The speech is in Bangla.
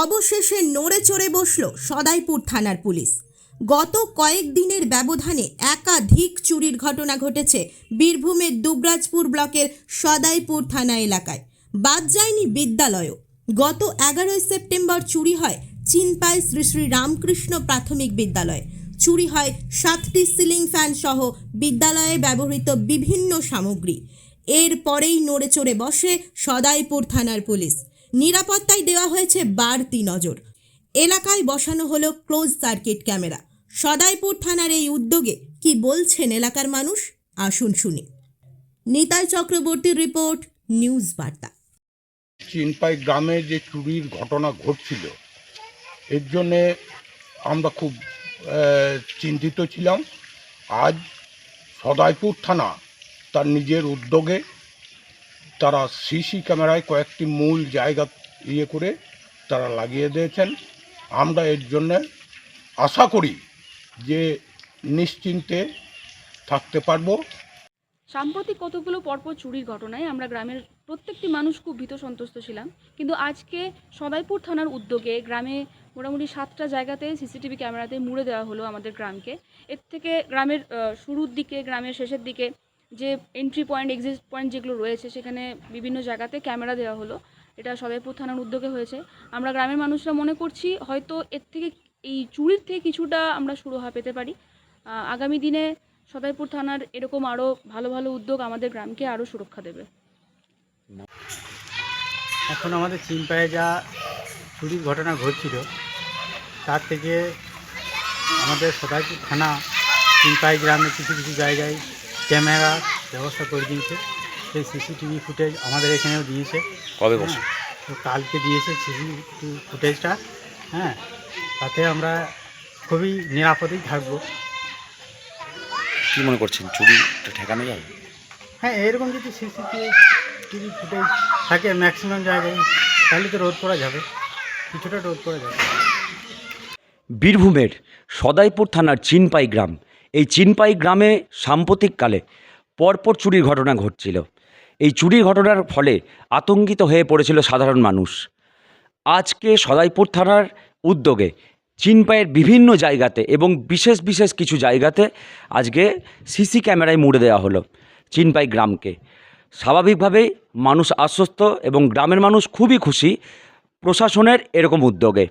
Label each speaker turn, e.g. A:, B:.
A: অবশেষে নড়ে চড়ে বসল সদাইপুর থানার পুলিশ। গত কয়েকদিনের ব্যবধানে একাধিক চুরির ঘটনা ঘটেছে বীরভূমের দুবরাজপুর ব্লকের সদাইপুর থানা এলাকায়। বাদ যায়নি বিদ্যালয়ও গত এগারোই সেপ্টেম্বর চুরি হয় চিনপাই শ্রী শ্রী রামকৃষ্ণ প্রাথমিক বিদ্যালয়। চুরি হয় সাতটি সিলিং ফ্যান সহ বিদ্যালয়ে ব্যবহৃত বিভিন্ন সামগ্রী। এরপরেই নড়ে চড়ে বসে সদাইপুর থানার পুলিশ। নিরাপত্তায় দেওয়া হয়েছে বাড়তি নজর। এলাকায় বসানো হলো ক্লোজ সার্কিট ক্যামেরা। সদাইপুর থানার এই উদ্যোগে কি বলছেন এলাকার মানুষ? আসুন শুনি। নিতাই চক্রবর্তীর রিপোর্ট, নিউজ বার্তা।
B: চিনপাই গ্রামে যে চুরির ঘটনা ঘটছিল, এর জন্যে আমরা খুব চিন্তিত ছিলাম। আজ সদাইপুর থানা তার নিজের উদ্যোগে তারা সিসি ক্যামেরায় কয়েকটি মূল জায়গা ইয়ে করে তারা লাগিয়ে দিয়েছেন। আমরা এর জন্যে আশা করি যে নিশ্চিন্তে থাকতে পারব।
C: সাম্প্রতিক কতগুলো পরপর চুরির ঘটনায় আমরা গ্রামের প্রত্যেকটি মানুষ খুব ভীত সন্তুষ্ট ছিলাম। কিন্তু আজকে সদাইপুর থানার উদ্যোগে গ্রামে মোটামুটি সাতটা জায়গাতে সিসিটিভি ক্যামেরাতে মুড়ে দেওয়া হলো আমাদের গ্রামকে। এর থেকে গ্রামের শুরুর দিকে, গ্রামের শেষের দিকে যে এন্ট্রি পয়েন্ট এক্সিট পয়েন্ট যেগুলো রয়েছে, সেখানে বিভিন্ন জায়গাতে ক্যামেরা দেওয়া হলো। এটা সদাইপুর থানার উদ্যোগে হয়েছে। আমরা গ্রামের মানুষরা মনে করছি হয়তো এর থেকে এই চুরির থেকে কিছুটা আমরা সুরাহা পেতে পারি। আগামী দিনে সদাইপুর থানার এরকম আরও ভালো ভালো উদ্যোগ আমাদের গ্রামকে আরও সুরক্ষা দেবে।
D: এখন আমাদের চিনপায়ে যা চুরির ঘটনা ঘটছিল, তার থেকে আমাদের সদাইপুর থানা চিনপাই গ্রামে কিছু কিছু জায়গায় ক্যামেরা ব্যবস্থা করে দিয়েছে। সেই সিসিটিভি ফুটেজ আমাদের এখানেও দিয়েছে।
E: কবে
D: হ্যাঁ,
E: বসে
D: তো কালকে দিয়েছে সিসিটিভি ফুটেজটা। হ্যাঁ তাতে আমরা খুবই নিরাপদেই থাকব।
E: কি মনে করছেন চুরিটা ঠেকানো যাবে?
D: হ্যাঁ এরকম যদি সিসিটিভি টিভি ফুটেজ থাকে ম্যাক্সিমাম জায়গায় তাহলে তো রোধ করা যাবে। কিছুটা রোধ করা যাবে।
F: বীরভূমের সদাইপুর থানার চিনপাই গ্রাম এই চিনপাই গ্রামে সাম্প্রতিককালে পরপর চুরির ঘটনা ঘটছিল। এই চুরির ঘটনার ফলে আতঙ্কিত হয়ে পড়েছিল সাধারণ মানুষ। আজকে সদাইপুর থানার উদ্যোগে চিনপাইয়ের বিভিন্ন জায়গাতে এবং বিশেষ বিশেষ কিছু জায়গাতে আজকে সিসি ক্যামেরায় মুড়ে দেওয়া হলো চিনপাই গ্রামকে। স্বাভাবিকভাবেই মানুষ আশ্বস্ত এবং গ্রামের মানুষ খুবই খুশি প্রশাসনের এরকম উদ্যোগে।